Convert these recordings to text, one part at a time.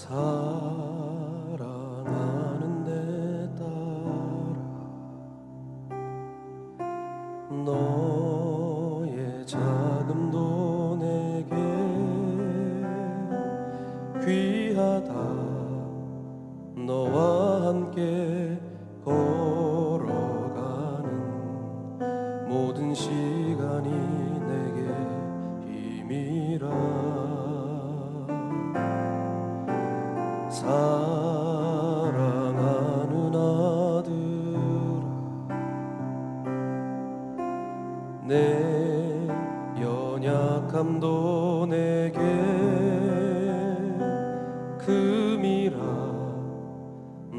사랑하는 내 딸아 너의 자금도 내게 귀하다. 너와 함께 걸어가는 모든 시간이 내게 힘이라 사랑하는 아들아 내 연약함도 내게 금이라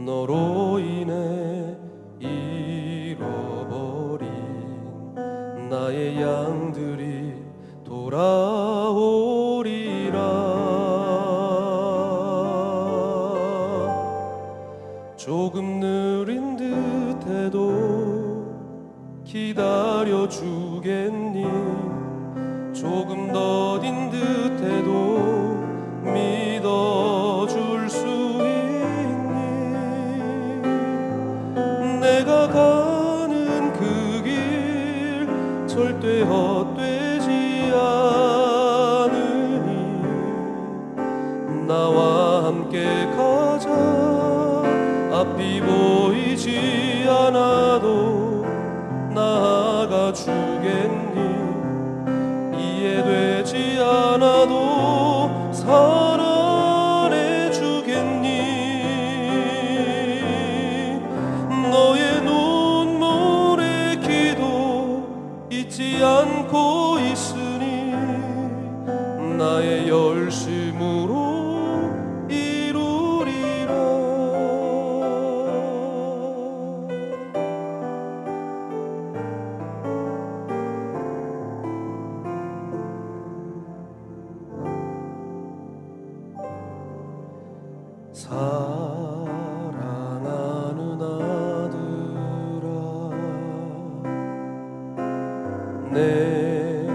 너로 인해 잃어버린 나의 양들 조금 느린 듯해도 기다려 주겠니? 조금 더딘 듯해도 믿어줄 수 있니? 내가 가는 그 길 절대 헛되지 않으니. 나와 함께 가자 앞이 보이지 않아도 나아가 주겠니? 이해되지 않아도 사랑해 주겠니? 너의 눈물의 기도 잊지 않고 있으니 나의 열심으로 사랑하는 아들아 내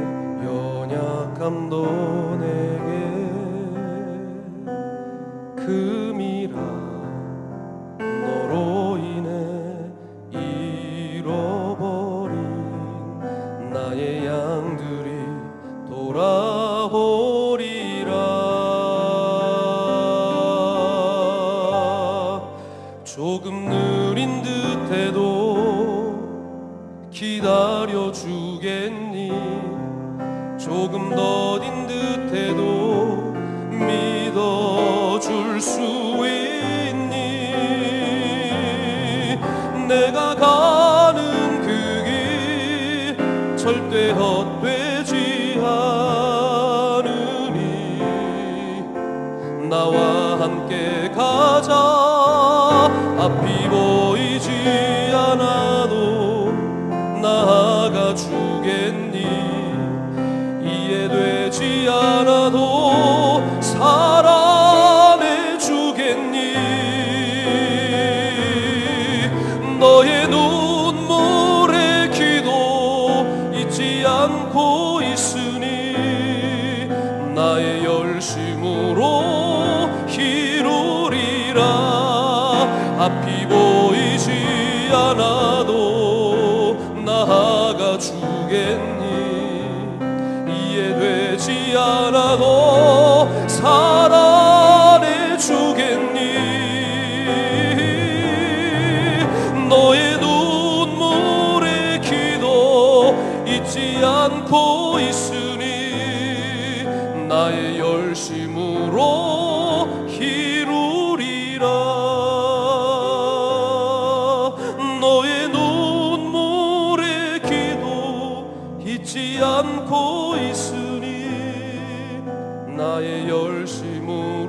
연약함도 내게 기다려 주겠니? 조금 더딘 듯해도 믿어 줄 수 있니? 내가 가는 그 길 절대 헛되지 않으니. 나와 함께 주겠니? 이해되지 않아도 사랑해 주겠니? 너의 눈물의 기도 잊지 않고 있으 주겠니? 이해되지 않아도 사랑해 주겠니? 너의 눈물의 기도 잊지 않고 있으 나의 열심으로